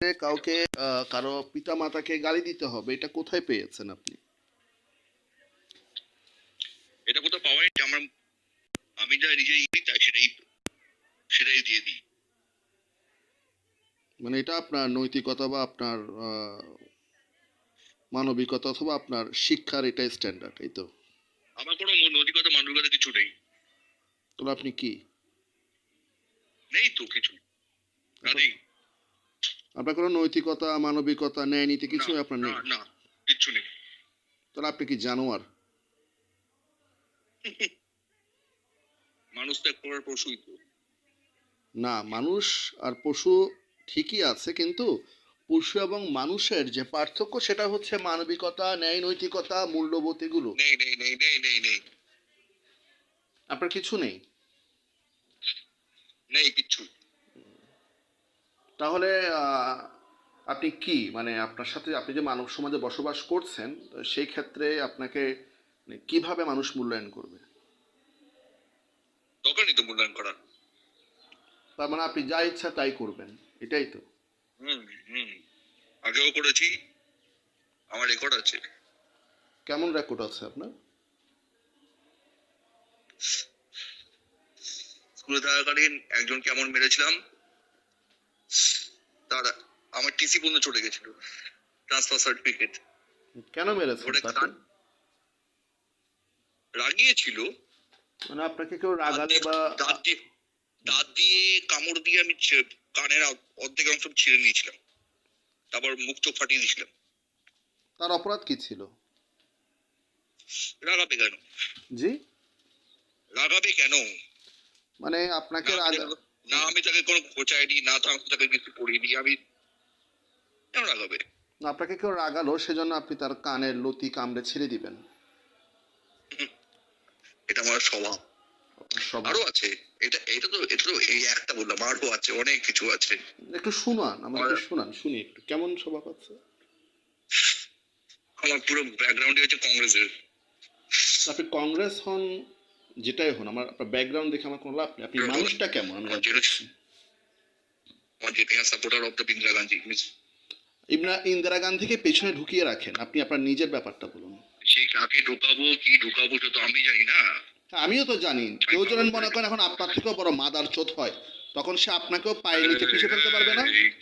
কাউকে কারও পিতা মাতাকে গালি দিতে হবে এটা কোথায় পেয়েছেন আপনি? এটা কোথাও পাওয়াই যায় আমার আমি যা দিই তাই সেটাই সেটাই দিয়ে দিই। মানে এটা আপনার নৈতিকতা বা আপনার মানবিকতা অথবা আপনার শিক্ষার এটাই স্ট্যান্ডার্ড এই তো? আমার কোনো নৈতিকতা মানবিকতা কিছু নেই। তাহলে আপনি কি? নেই তো কিছু। না নেই। আপনার কোনো নৈতিকতা মানবিকতা ন্যায় নীতি কিছুই না, আপনার নেই? না কিচ্ছু নেই। তাহলে আপনি কি জানোয়ার? মানুষ তো এক প্রকার পশুই তো। না মানুষ আর পশু ঠিকই আছে কিন্তু পশু এবং মানুষের যে পার্থক্য সেটা হচ্ছে মানবিকতা ন্যায় নৈতিকতা মূল্যবোধ এগুলো। নেই নেই নেই নেই নেই নেই। আপনার কিছু নেই? নেই কিচ্ছু। তাহলে আপনি কি? মানে আপনার সাথে আপনি যে মানব সমাজে বসবাস করছেন তো সেই ক্ষেত্রে আপনাকে মানে কীভাবে মানুষ মূল্যায়ন করবে? দরকার নেই তো মূল্যায়ন করার তার মানে আপনি যা ইচ্ছা তাই করবেন এটাই তো? হুম হুম। আগেও করেছি আমার রেকর্ড আছে। কেমন রেকর্ড আছে আপনার? স্কুলে থাকাকালীন একজন কেমন মেরেছিলাম? তার আমার টিসি পর্যন্ত চলে গেছিল। ট্রান্সফার সার্টিফিকেট কেন তাকে? রাগিয়েছিল। মানে আপনাকে কেউ রাগালে বা দাঁত দিয়ে কামড় দিয়ে আমি কানের অর্ধেক অংশ ছিঁড়ে নিয়েছিলাম। তারপর মুখ চোখ ফাটিয়ে দিয়েছিলাম। তার অপরাধ কি ছিল? রাগাবে কেন? জি? রাগাবে কেন? মানে আপনাকে রাগা না আমি তাকে কোনো খোঁচাইনি না তো আমি তাকে কিছু করিনি আমি কেন রাগাবে? আপনাকে কেউ রাগালো সেজন্য আপনি তার কানের লতি কামড়ে ছেড়ে দিবেন। এটা আমার স্বভাব। আরও আছে এটা এটা তো এটা তো এই একটা বললাম আরও আছে অনেক কিছু আছে। একটু শুনান আমাকে শুনান শুনি একটু কেমন স্বভাব আছে? আমার পুরো ব্যাকগ্রাউন্ডে হচ্ছে কংগ্রেসের। আপনি কংগ্রেস হন যেটাই হন আমার আপনার ব্যাকগ্রাউন্ড দেখে আমার কোনো লাভ নেই। আপনি মানুষটা কেমন? আমি supporter of the Indira Gandhi ইমরা Indira গান্ধীকে পেছনে ঢুকিয়ে রাখেন। আপনি আপনার নিজের ব্যাপারটা বলুন। সে কাকে ঢুকাবো কি ঢুকাবো সেটা তো আমি জানি না। আমিও তো জানি। কেউ যেন মনে করেন এখন আপনার থেকেও বড় মাদার চোত হয়। তখন সে আপনাকেও পায়ে নিচে পিছিয়ে ফেলতে পারবে না।